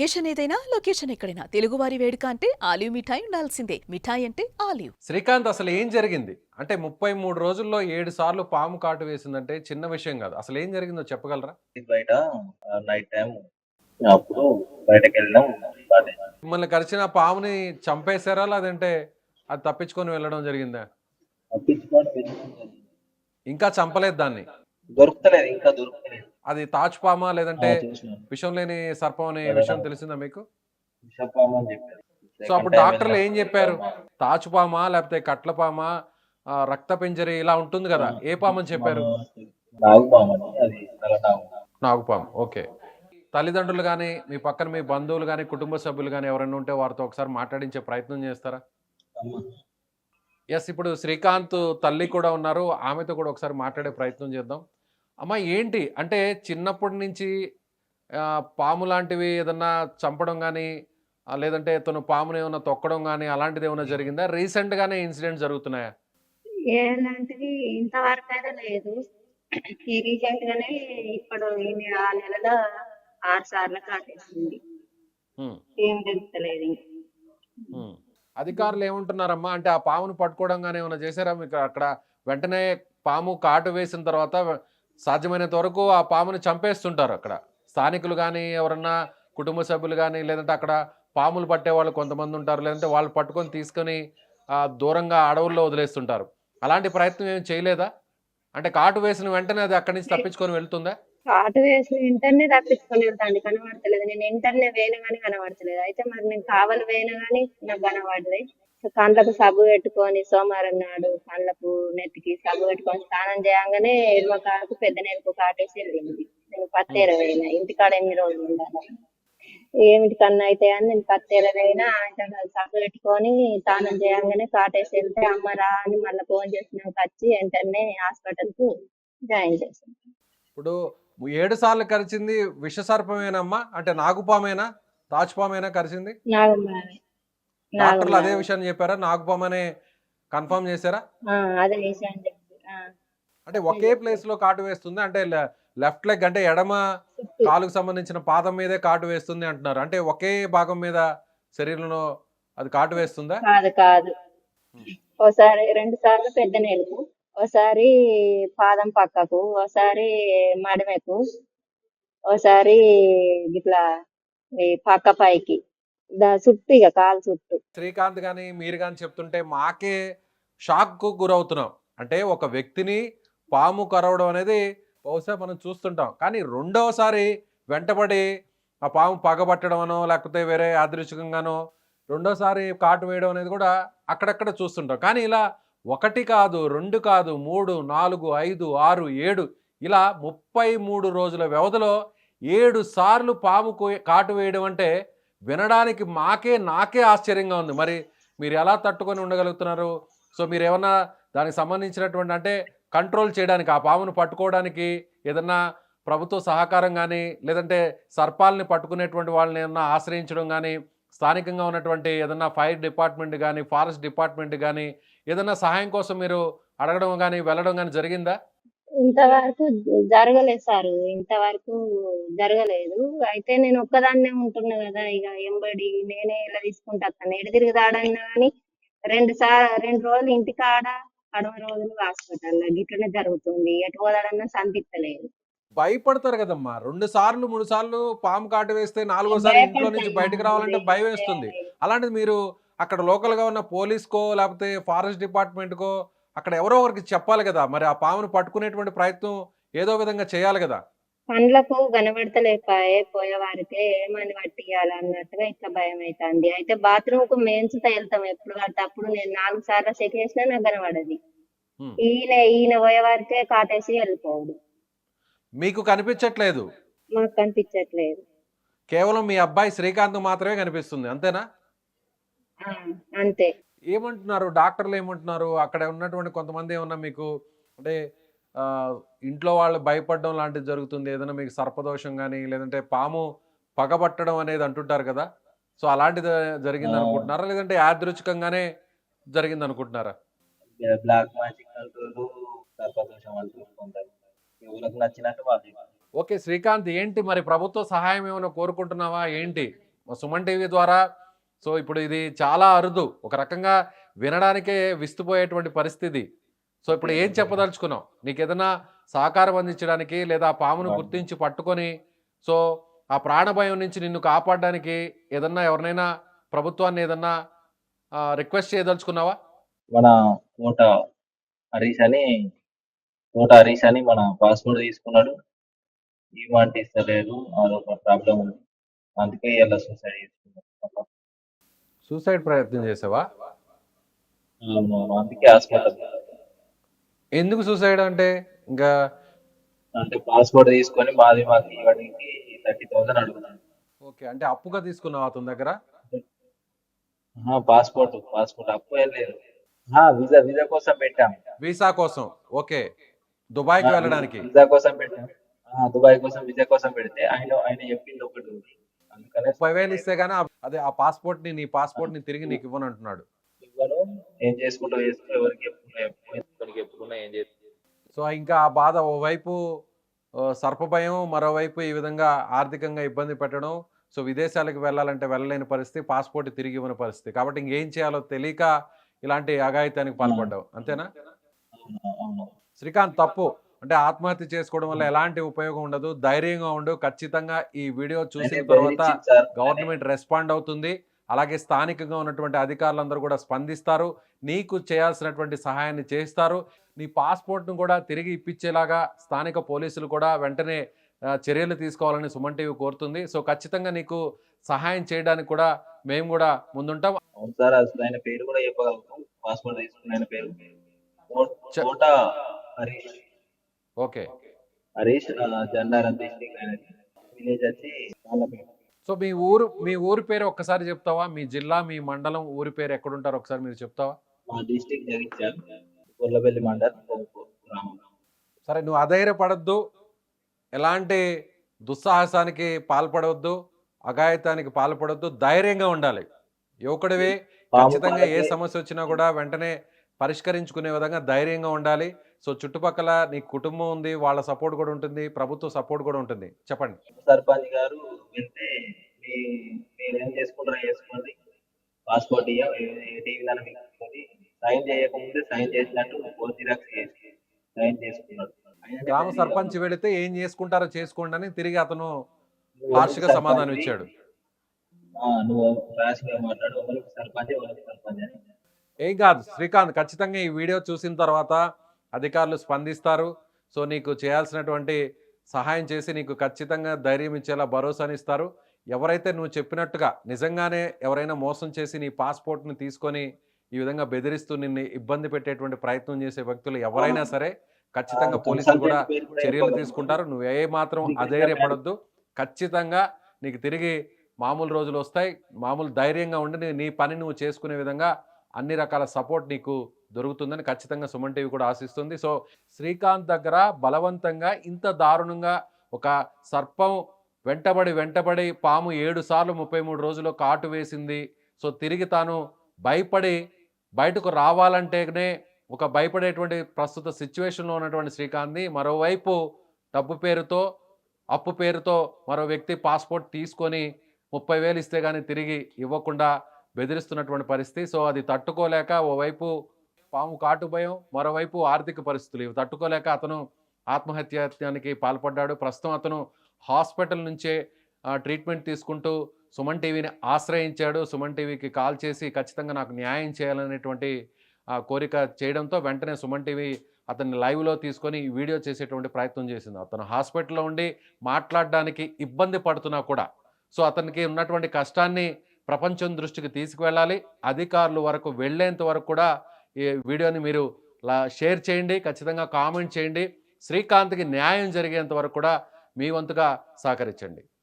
Occasion ఏదైనా location ఎక్కడైనా. తెలుగువారి వేడుక అంటే ఆలివ్ మిఠాయి ఉండాల్సిందే. మిఠాయి అంటే ఆలివ్. శ్రీకాంత్ అసలు ఏం జరిగింది? అంటే ముప్పై మూడు రోజుల్లో ఏడు సార్లు పాము కాటు వేసిందంటే చిన్న విషయం కాదు. అసలు ఏం జరిగిందో చెప్పగలరా? బయట నైట్ టైం అప్పుడు బయటకు. మిమ్మల్ని కరిచిన పాముని చంపేశారా? లేదంటే అది తప్పించుకొని వెళ్ళడం జరిగిందా? ఇంకా చంపలేదు దాన్ని. దొరుకుతలేదు ఇంకా దొరుకుతలేదు. అది తాచ్ పామా లేదంటే ఆ, చూసినాను. విషం లేని సర్పం అనే. విషయం తెలిసిందా మీకు? సో అప్పుడు డాక్టర్లు ఏం చెప్పారు? తాచుపామా లేకపోతే కట్లపామా రక్త పింజరి ఇలా ఉంటుంది కదా. ఏ పాము అని చెప్పారు నాగుపాము ఓకే. తల్లిదండ్రులు కానీ మీ పక్కన మీ బంధువులు కానీ కుటుంబ సభ్యులు కానీ ఎవరైనా ఉంటే వారితో ఒకసారి మాట్లాడించే ప్రయత్నం చేస్తారా. ఎస్ ఇప్పుడు శ్రీకాంత్ తల్లి కూడా ఉన్నారు. ఆమెతో కూడా ఒకసారి మాట్లాడే ప్రయత్నం చేద్దాం. అమ్మ ఏంటి? అంటే చిన్నప్పటి నుంచి పాము లాంటివి ఏదన్నా చంపడం కానీ లేదంటే తను పాముని ఏమైనా తొక్కడం కానీ అలాంటిది ఏమైనా జరిగిందా? రీసెంట్గానే ఇన్సిడెంట్ జరుగుతున్నాయా? ఎలాంటిది ఇంతవరకు అయితే లేదు. ఈ రీసెంట్ గానే ఇప్పుడు ఈమె ఆ నెలలో ఆరు సార్లు కాటేసింది. ఏం తెలుస్తలేదు. అధికారులు ఏమంటున్నారమ్మా? అంటే ఆ పామును పట్టుకోవడం కానీ ఏమైనా చేశారా? మీకు అక్కడ వెంటనే పాము కాటు వేసిన తర్వాత సాధ్యమైనంత వరకు ఆ పాముని చంపేస్తుంటారు అక్కడ. స్థానికులు కానీ ఎవరన్నా కుటుంబ సభ్యులు కానీ లేదంటే అక్కడ పాములు పట్టే వాళ్ళు కొంతమంది ఉంటారు లేదంటే వాళ్ళు పట్టుకొని తీసుకొని దూరంగా అడవుల్లో వదిలేస్తుంటారు. అలాంటి ప్రయత్నం ఏం చేయలేదా? అంటే కాటు వేసిన వెంటనే అది అక్కడి నుంచి తప్పించుకొని వెళ్తుందా? కాటు వేసి ఇంటర్నే తప్పించుకొని వెళ్తాను. కనబడతలేదు. నేను ఇంటర్నే వేయను కానీ కనబడతలేదు. అయితే మరి నేను కావాలి వేయను కానీ నాకు కనబడలేదు. కండ్లకు కళ్ళకు సబ్బు పెట్టుకొని సోమవారం నాడు కళ్ళకు నెత్తికి సబ్బు పెట్టుకొని స్నానం చేయగానే ఎడమ కాకు పెద్ద నెలకు కాటేసి వెళ్ళింది. నేను పత్తేర వేయిన. ఇంటికాడ ఎన్ని రోజులు ఉండాలి? ఏమిటి కన్నా అయితే అని నేను పత్తేర వేయినా? ఆయన సబ్బు పెట్టుకొని స్నానం చేయగానే కాటేసి వెళ్తే అమ్మ రా అని మళ్ళీ ఫోన్ చేసినాక వచ్చి వెంటనే హాస్పిటల్కు జాయిన్ చేశాను. ఇప్పుడు ఏడు సార్లు కరిచింది విషసర్పమేనమ్మా? అంటే నాగుపామేనా? తాచుపామేనా కరిచింది? డాక్టర్లు అదే విషయాన్ని చెప్పారా? నాగుపామనే కన్ఫర్మ్ చేశారా? అంటే ఒకే ప్లేస్లో కాటు వేస్తుంది అంటే లెఫ్ట్ లెగ్ అంటే ఎడమ. కాలుకు సంబంధించిన పాదం మీదే కాటు వేస్తుంది అంటున్నారు. అంటే ఒకే భాగం మీద శరీరంలో అది కాటు వేస్తుందా? కాదు కాదు. ఓసారి రెండు సార్లు పెద్ద నెలకు. ఓసారి పాదం పక్కకు ఒకసారి మడమెకు ఓసారి ఇట్లా పక్క పైకి. చుట్టూ ఇక కాలు చుట్టూ. శ్రీకాంత్ కానీ మీరు కానీ చెప్తుంటే మాకే షాక్కు గురవుతున్నాం. అంటే ఒక వ్యక్తిని పాము కరవడం అనేది బహుశా మనం చూస్తుంటాం. కానీ రెండవసారి వెంటబడి ఆ పాము పగబట్టడమనో లేకపోతే వేరే యాదృచ్ఛికంగానో రెండోసారి కాటు వేయడం అనేది కూడా అక్కడక్కడ చూస్తుంటాం. కానీ ఇలా ఒకటి కాదు రెండు కాదు మూడు నాలుగు ఐదు ఆరు ఏడు ఇలా ముప్పై మూడు రోజుల వ్యవధిలో ఏడు సార్లు పాము కాటు వేయడం అంటే వినడానికి మాకే నాకే ఆశ్చర్యంగా ఉంది. మరి మీరు ఎలా తట్టుకొని ఉండగలుగుతున్నారు? సో మీరు ఏమన్నా దానికి సంబంధించినటువంటి అంటే కంట్రోల్ చేయడానికి ఆ పామును పట్టుకోవడానికి ఏదన్నా ప్రభుత్వ సహకారం కానీ లేదంటే సర్పాలని పట్టుకునేటువంటి వాళ్ళని ఏమన్నా ఆశ్రయించడం కానీ స్థానికంగా ఉన్నటువంటి ఏదన్నా ఫైర్ డిపార్ట్మెంట్ కానీ ఫారెస్ట్ డిపార్ట్మెంట్ కానీ ఏదన్నా సహాయం కోసం మీరు అడగడం కానీ వెళ్ళడం కానీ జరిగిందా? ఇంతవరకు జరగలేదు సార్. ఇంతవరకు జరగలేదు. అయితే నేను ఒక్కదాన్నే ఉంటున్నా కదా. ఇక ఎంబడి నేనే ఇలా తీసుకుంటా. అతను ఎడు తిరిగి తాడన్నా కానీ రెండు సార్ రెండు రోజులు ఇంటికాడ కడవ రోజులు హాస్పిటల్ గిట్లనే జరుగుతుంది. ఎటు పోదాడన్నా సంతిత్తలేదు భయపడతారు కదమ్మా. రెండు సార్లు మూడు సార్లు పాము కాటు వేస్తే నాలుగోసారి ఇంట్లో నుంచి బయటకు రావాలంటే భయం వేస్తుంది అలాంటిది మీరు అక్కడ లోకల్గా ఉన్న పోలీస్కో లేకపోతే ఫారెస్ట్ డిపార్ట్మెంట్కో అక్కడ ఎవరో ఒకరికి చెప్పాలి కదా. మరి ఆ పామును పట్టుకునేటువంటి ప్రయత్నం ఏదో విధంగా చేయాలి కదా. పండ్లకు కనబడతలేపాయే పోయేవారికే ఏమని పట్టియాలి అన్నట్టుగా ఇట్లా భయం అవుతుంది అయితే బాత్రూమ్కు మేంచుతా వెళ్తాం ఎప్పుడు పడితే అప్పుడు నేను నాలుగు సార్లు చెక్ చేసినా నాకు కనబడది. ఈయన ఈయన పోయేవారికే కాటేసి వెళ్ళిపోవుడు. మీకు కనిపించట్లేదు? మాకు కనిపించట్లేదు. కేవలం మీ అబ్బాయి శ్రీకాంత్ మాత్రమే కనిపిస్తుంది అంతేనా? అంతే. ఏమంటున్నారు? డాక్టర్లు ఏమంటున్నారు? అక్కడ ఉన్నటువంటి కొంతమంది ఏమన్నా మీకు అంటే ఆ, ఇంట్లో వాళ్ళు భయపడడం లాంటిది జరుగుతుంది. ఏదైనా మీకు సర్పదోషం కానీ లేదంటే పాము పగబట్టడం అనేది అంటుంటారు కదా. సో అలాంటిది జరిగింది ఆ. అనుకుంటున్నారా? లేదంటే యాదృచ్ఛికంగానే జరిగింది అనుకుంటున్నారా? బ్లాక్ మ్యాజిక్ అంటారు సర్పదోషం అంటూ ఉంటారు ఎవరికి నచ్చినట్టు వాళ్ళు. ఓకే శ్రీకాంత్ ఏంటి మరి ప్రభుత్వ సహాయం ఏమైనా కోరుకుంటున్నావా? ఏంటి? సుమన్ టీవీ ద్వారా సో ఇప్పుడు ఇది చాలా అరుదు. ఒక రకంగా వినడానికే విస్తుపోయేటువంటి పరిస్థితి. సో ఇప్పుడు ఏం చెప్పదలుచుకున్నావు? నీకు ఏదైనా సహకారం అందించడానికి లేదా పామును గుర్తించి పట్టుకొని సో ఆ ప్రాణభయం నుంచి నిన్ను కాపాడడానికి ఏదన్నా ఎవరినైనా ప్రభుత్వాన్ని ఏదన్నా రిక్వెస్ట్ చేయదలుచుకున్నావా? మన తోట హరీష్ అని తోట హరీష్ అని మన పాస్పోర్ట్ తీసుకున్నాడు. ఈమాంటి ఇస్తలేదు అదొక ప్రాబ్లం ఉంది. అందుకే ఇలా సూసైడ్ చేసుకున్నాడు. సూసైడ్ ప్రయత్నం చేసావా? ఎందుకు సూసైడ్ అంటే? ఇంకా అంటే పాస్పోర్ట్ తీసుకొని మాది మాకు ఇవ్వడానికి థర్టీ థౌసండ్ అడుగుతాను ఓకే అంటే అప్పుగా తీసుకున్నావా అతని దగ్గర? Passport passport. అప్పు లేదు. వీసా వీసా కోసం పెట్టాం. వీసా కోసం. ఓకే. దుబాయ్కి వెళ్ళడానికి. వీసా కోసం పెట్టాం. దుబాయ్ కోసం వీసా కోసం పెడితే ఆయన ఆయన చెప్పింది ఒకటి. ఉంది ముప్పై వేలు ఇస్తే గానీ అదే ఆ పాస్పోర్ట్ని నీ పాస్పోర్ట్ని తిరిగి నీకు ఇవ్వను అంటున్నాడు. ఇవ్వను. ఏం చేసుకుంటూ ఎవరికి ఏం చేస్తా సో ఇంకా ఆ బాధ ఓవైపు సర్పభయం మరోవైపు ఈ విధంగా ఆర్థికంగా ఇబ్బంది పెట్టడం సో విదేశాలకు వెళ్ళాలంటే వెళ్ళలేని పరిస్థితి పాస్పోర్ట్ తిరిగి ఇవ్వని పరిస్థితి. కాబట్టి ఇంకేం చేయాలో తెలియక ఇలాంటి అఘాయిత్యానికి పాల్పడ్డావు. అంతేనా? శ్రీకాంత్ తప్పు. అంటే ఆత్మహత్య చేసుకోవడం వల్ల ఎలాంటి ఉపయోగం ఉండదు. ధైర్యంగా ఉండు. ఖచ్చితంగా ఈ వీడియో చూసిన తర్వాత. గవర్నమెంట్ రెస్పాండ్ అవుతుంది. అలాగే స్థానికంగా ఉన్నటువంటి అధికారులందరూ కూడా స్పందిస్తారు. నీకు చేయాల్సినటువంటి సహాయాన్ని చేస్తారు. నీ పాస్పోర్ట్ను కూడా తిరిగి ఇప్పించేలాగా స్థానిక పోలీసులు కూడా వెంటనే చర్యలు తీసుకోవాలని సుమన్ టీవీ కోరుతుంది. సో ఖచ్చితంగా నీకు సహాయం చేయడానికి కూడా మేము కూడా ముందుంటాం. అవును సార్ అసలు ఆయన పేరు కూడా చెప్పగలుగుతాం. పాస్పోర్ట్ తీసుకున్న ఆయన పేరు. హరీష్. ఓకే. హరీష్ విలేజ్ వచ్చి సో మీ ఊరు మీ ఊరి పేరు ఒక్కసారి చెప్తావా? మీ జిల్లా మీ మండలం ఊరి పేరు ఎక్కడుంటారో ఒకసారి మీరు చెప్తావా? మా డిస్టిక్ జగిత్యాల గొల్లబెల్లి మండల్ సరే నువ్వు అధైర్యపడద్దు. ఎలాంటి దుస్సాహసానికి పాల్పడవద్దు అఘాయితానికి పాల్పడొద్దు ధైర్యంగా ఉండాలి. యువకుడివి ఖచ్చితంగా ఏ సమస్య వచ్చినా కూడా వెంటనే పరిష్కరించుకునే విధంగా ధైర్యంగా ఉండాలి. సో చుట్టుపక్కల నీ కుటుంబం ఉంది వాళ్ళ సపోర్ట్ కూడా ఉంటుంది ప్రభుత్వ సపోర్ట్ కూడా ఉంటుంది. చెప్పండి. సర్పంచ్ గారు వెళ్తే మీ మీరు ఏం చేసుకుంటారో చేసుకోండి. పాస్పోర్ట్ టీవీ సైన్ చేయకముందే సైన్ చేసినట్టు ఫోర్ జిరాక్స్ చేసి సైన్ చేసుకున్నాడు ఆయననే గ్రామ సర్పంచ్ వెళితే ఏం చేసుకుంటారో చేసుకోండి అని తిరిగి అతను హార్ష్గా ఎవరికి సమాధానం? ఇచ్చాడు. నువ్వు మాట్లాడు సర్పంచ్ సర్పంచ్ ఏం కాదు శ్రీకాంత్ ఖచ్చితంగా ఈ వీడియో చూసిన తర్వాత అధికారులు స్పందిస్తారు. సో నీకు చేయాల్సినటువంటి సహాయం చేసి నీకు ఖచ్చితంగా ధైర్యం ఇచ్చేలా భరోసాని ఇస్తారు ఎవరైతే నువ్వు చెప్పినట్టుగా నిజంగానే ఎవరైనా మోసం చేసి నీ పాస్పోర్ట్ని తీసుకొని ఈ విధంగా బెదిరిస్తూ నిన్ను ఇబ్బంది పెట్టేటువంటి ప్రయత్నం చేసే వ్యక్తులు ఎవరైనా సరే ఖచ్చితంగా పోలీసులు కూడా చర్యలు. తీసుకుంటారు. నువ్వు ఏ మాత్రం అధైర్యపడొద్దు. ఖచ్చితంగా నీకు తిరిగి మామూలు రోజులు వస్తాయి. మామూలు ధైర్యంగా ఉండి నీ పని నువ్వు చేసుకునే విధంగా అన్ని రకాల సపోర్ట్ నీకు దొరుకుతుందని ఖచ్చితంగా సుమన్ టీవీ కూడా ఆశిస్తుంది. సో శ్రీకాంత్ దగ్గర బలవంతంగా ఇంత దారుణంగా ఒక సర్పం వెంటబడి వెంటబడి పాము ఏడు సార్లు ముప్పై మూడు రోజులు కాటు వేసింది. సో తిరిగి తాను భయపడి బయటకు రావాలంటేనే ఒక భయపడేటువంటి ప్రస్తుత సిచ్యువేషన్లో ఉన్నటువంటి శ్రీకాంత్ని మరోవైపు డబ్బు పేరుతో అప్పు పేరుతో మరో వ్యక్తి పాస్పోర్ట్ తీసుకొని ముప్పై వేలు ఇస్తే కానీ తిరిగి ఇవ్వకుండా బెదిరిస్తున్నటువంటి పరిస్థితి. సో అది తట్టుకోలేక ఓవైపు పాము కాటు భయం మరోవైపు ఆర్థిక పరిస్థితులు ఇవి తట్టుకోలేక అతను ఆత్మహత్యానికి పాల్పడ్డాడు. ప్రస్తుతం అతను హాస్పిటల్ నుంచే ట్రీట్మెంట్ తీసుకుంటూ సుమన్ టీవీని ఆశ్రయించాడు. సుమన్ టీవీకి కాల్ చేసి ఖచ్చితంగా నాకు న్యాయం చేయాలనేటువంటి కోరిక చేయడంతో వెంటనే సుమన్ టీవీ అతన్ని లైవ్లో తీసుకొని వీడియో చేసేటువంటి ప్రయత్నం చేసింది. అతను హాస్పిటల్లో ఉండి మాట్లాడడానికి ఇబ్బంది పడుతున్నా కూడా సో అతనికి ఉన్నటువంటి కష్టాన్ని ప్రపంచం దృష్టికి తీసుకువెళ్ళాలి. అధికారులు వరకు వెళ్ళేంత వరకు కూడా ఈ వీడియోని మీరు లా- షేర్ చేయండి ఖచ్చితంగా కామెంట్ చేయండి. శ్రీకాంత్కి న్యాయం జరిగేంత వరకు కూడా మీ వంతుగా సహకరించండి.